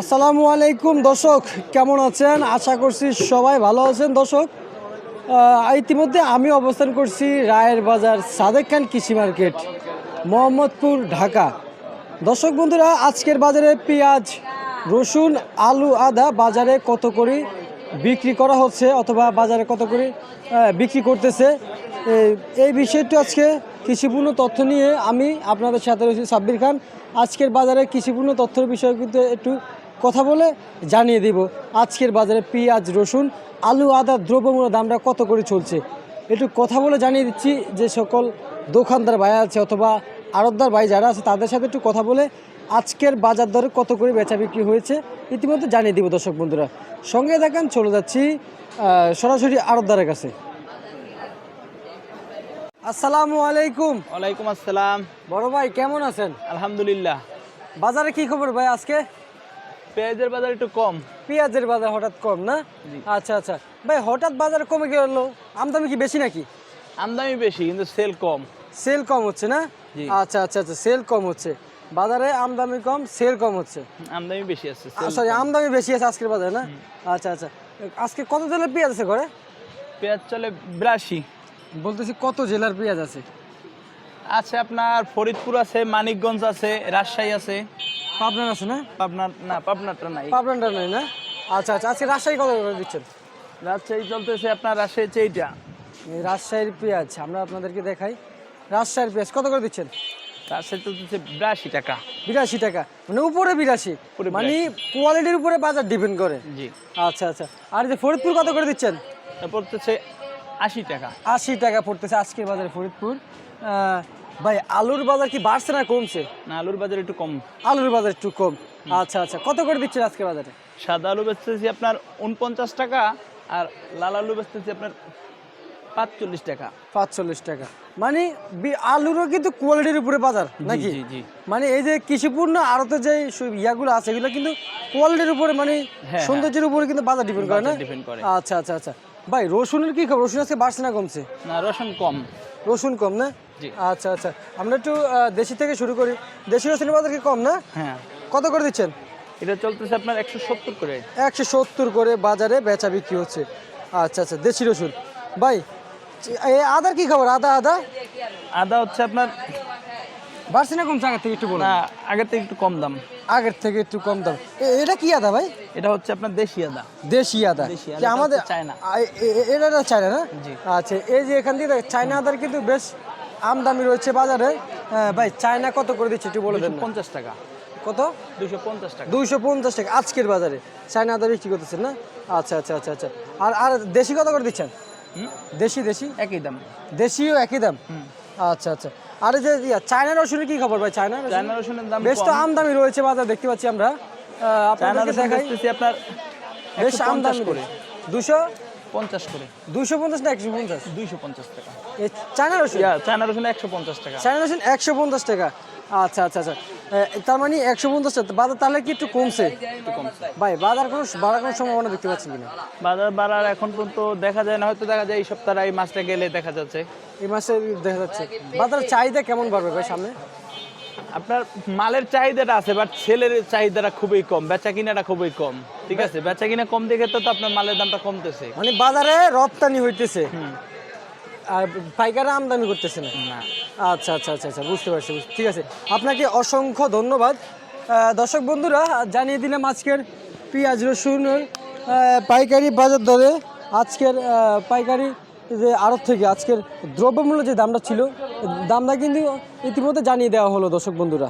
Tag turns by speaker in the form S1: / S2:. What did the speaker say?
S1: আসসালামু আলাইকুম, দর্শক, কেমন আছেন? আশা করছি সবাই ভালো আছেন, দর্শক। ইতিমধ্যে আমি অবস্থান করছি রায়ের বাজার সাদেক খান কৃষি মার্কেট, মোহাম্মদপুর, ঢাকা। দর্শক বন্ধুরা, আজকের বাজারে পেঁয়াজ, রসুন, আলু, আদা বাজারে কত করে বিক্রি করা হচ্ছে অথবা বাজারে কত করে বিক্রি করতেছে? এই বিষয়টি আজকে কৃষিপূর্ণ তথ্য নিয়ে আমি আপনাদের সাথে রয়েছি সাব্বির খান। আজকের বাজারে কৃষিপূর্ণ তথ্যের বিষয়ে কিন্তু একটু কথা বলে জানিয়ে দিব। আজকের বাজারে পেঁয়াজ রসুন আলু আদা দ্রব্যমূল্য দামটা কত করে চলছে? একটু কথা বলে জানিয়ে দিচ্ছি যে সকল দোকানদার ভাই আছে অথবা আড়তদার ভাই যারা আছে তাদের সাথে একটু কথা বলে আজকের বাজার দরে কত করে বেচা বিক্রি হয়েছে ইতিমধ্যে জানিয়ে দিব দর্শক বন্ধুরা। সঙ্গে দেখেন চলে যাচ্ছি সরাসরি আড়তদারের কাছে। আসসালামু আলাইকুম।
S2: ওয়ালাইকুম আসসালাম।
S1: বড় ভাই কেমন আছেন?
S2: আলহামদুলিল্লাহ।
S1: বাজারে কি খবর ভাই আজকে?
S2: পেঁয়াজের বাজার একটু কম।
S1: পেঁয়াজের বাজার হঠাৎ কম না? আচ্ছা আচ্ছা। ভাই হঠাৎ বাজার কমে গেল আমদানি কি বেশি নাকি?
S2: আমদানি বেশি কিন্তু সেল কম।
S1: সেল কম হচ্ছে না? আচ্ছা আচ্ছা আচ্ছা সেল কম হচ্ছে। বাজারে আমদানি কম সেল কম হচ্ছে।
S2: আমদানি বেশি আছে
S1: সরি আমদানি বেশি আছে আজকের বাজারে না? আচ্ছা আচ্ছা। আজকে কত জেলার পেঁয়াজ আছে ঘরে?
S2: পেঁয়াজ চলে বিরাশি।
S1: বলতেছি কত জেলার পেঁয়াজ আছে?
S2: আছে আপনার ফরিদপুর আছে মানিকগঞ্জ আছে রাজশাহী আছে।
S1: পাবনার আছে না?
S2: পাবনার না পাবনারটা নাই।
S1: পাবনাটা নাই না? আচ্ছা আচ্ছা আজকে রাজশাহী কত করে দিচ্ছেন?
S2: রাজশাহী চলতেছে আপনার রাজশাহী এইটা
S1: রাজশাহীর পেঁয়াজ আমরা আপনাদেরকে দেখাই। রাজশাহীর পেঁয়াজ কত করে দিচ্ছেন?
S2: রাজশাহী চলতেছে বিরাশি টাকা।
S1: বিরাশি টাকা মানে উপরে বিরাশি। মানে কোয়ালিটির উপরে বাজার ডিপেন্ড করে।
S2: জি।
S1: আচ্ছা আচ্ছা। আর যে ফরিদপুর কত করে দিচ্ছেন?
S2: হচ্ছে আশি টাকা।
S1: আশি টাকা পড়তেছে আজকের বাজারে ফরিদপুর। ভাই আলুর বাজার কি বাড়ছে না কমছে?
S2: না আলুর বাজার একটু কম।
S1: আলুর বাজার একটু কম। আচ্ছা আচ্ছা। কত করে দিচ্ছেন আজকের বাজারে?
S2: সাদা আলু বেচতেছি আপনার উনপঞ্চাশ টাকা আর লাল আলু বেচতেছি আপনার পাঁচচল্লিশ টাকা।
S1: পাঁচচল্লিশ টাকা। মানে আলুরও কিন্তু কোয়ালিটির উপরে বাজার নাকি? মানে এই যে কৃষিপূর্ণ আড়তে যে সু- ইয়াগুলো আছে এগুলো কিন্তু কোয়ালিটির উপরে মানে
S2: হ্যাঁ।
S1: সৌন্দর্যের উপরে কিন্তু বাজার ডিপেন্ড করে না? আচ্ছা আচ্ছা আচ্ছা। ভাই রসুনের কি খবর? রসুন আজকে বাড়ছে না কমছে?
S2: না রসুন কম।
S1: রসুন কম না। আচ্ছা আচ্ছা। আমরা একটু দেশি থেকে শুরু করি। দেশি রসুনের বাজার কি কম না?
S2: হ্যাঁ।
S1: কত করে দিচ্ছেন?
S2: এটা চলতেছে আপনার একশো সত্তর করে।
S1: একশো সত্তর করে বাজারে বেচা বিক্রি হচ্ছে। আচ্ছা আচ্ছা। দেশি রসুন। ভাই এই আদার কি খবর? আদা আদা?
S2: আদা হচ্ছে আপনার
S1: বাড়ছে না কমছে আগের থেকে একটু বলুন।
S2: না আগের থেকে একটু কম দাম।
S1: আগের থেকে একটু কম দাম। এটা কি আদা ভাই?
S2: এটা হচ্ছে আপনার দেশি আদা।
S1: দেশি আদা। আমাদের
S2: চায়না।
S1: এটা চায়না না?
S2: জি।
S1: আচ্ছা এই যে এখান থেকে চায়না আদার কিন্তু বেশ আমদামি রয়েছে বাজারে। আহ, ভাই চায়না কত করে দিচ্ছে একটু বলে দেন
S2: পঞ্চাশ টাকা।
S1: কত?
S2: দুশো পঞ্চাশ টাকা।
S1: দুইশো পঞ্চাশ টাকা। আজকের বাজারে। চায়না আদা বিক্রি করতেছেন না? আচ্ছা আচ্ছা আচ্ছা আচ্ছা। আর আর দেশি কত করে দিচ্ছেন? দেশি দেশি?
S2: একই দাম।
S1: দেশিও একই দাম? আচ্ছা আচ্ছা। আর এই যে চায়না রসুনের কি খবর ভাই? চায়না
S2: চায়না রসুনের দাম
S1: বেশ তো আমদামি রয়েছে বাজার দেখতে পাচ্ছি আমরা। আপনাদেরকে দেখাই।
S2: আপনার
S1: বেশ আমদামি
S2: করে।
S1: দুশো?
S2: পঞ্চাশ করে।
S1: দুশো পঞ্চাশ না একশো পঞ্চাশ?
S2: দুইশো পঞ্চাশ টাকা।
S1: চায়না রসুন?
S2: চায়না রসুন একশো পঞ্চাশ টাকা।
S1: চায়না রসুন একশো পঞ্চাশ টাকা। আচ্ছা আচ্ছা আচ্ছা। তার মানে একশো পঞ্চাশ বাজার তাহলে কি একটু কমছে?
S2: একটু কমছে।
S1: ভাই বাজার কোনো বাড়ার কোনো সম্ভাবনা দেখতে পাচ্ছেন কিনা?
S2: বাজার বাড়ার এখন পর্যন্ত দেখা যায় না। হয়তো দেখা যায় এই সপ্তাহে এই মাসটা গেলে দেখা যাচ্ছে।
S1: এই মাসে দেখা যাচ্ছে। বাজারের চাহিদা কেমন বাড়বে ভাই সামনে?
S2: আপনার মালের চাহিদাটা আছে বাট ছেলের চাহিদাটা খুবই কম বেচা কিনাটা খুবই কম। ঠিক আছে? বেচা কিনা কম দেখে তো আপনার মালের দামটা কমতেছে।
S1: মানে বাজারে রপ্তানি হইতেছে। আর পাইকাররা আমদানি করতেছে না?
S2: না।
S1: আচ্ছা আচ্ছা আচ্ছা আচ্ছা বুঝতে পারছি ঠিক আছে। আপনাকে অসংখ্য ধন্যবাদ। দর্শক বন্ধুরা জানিয়ে দিলাম আজকের পেঁয়াজ রসুন পাইকারি বাজার দরে। আজকের পাইকারি যে আড়ত থেকে আজকের দ্রব্যমূল্য যে দামটা ছিল, দামটা কিন্তু ইতিমধ্যে জানিয়ে দেওয়া হলো দর্শক বন্ধুরা।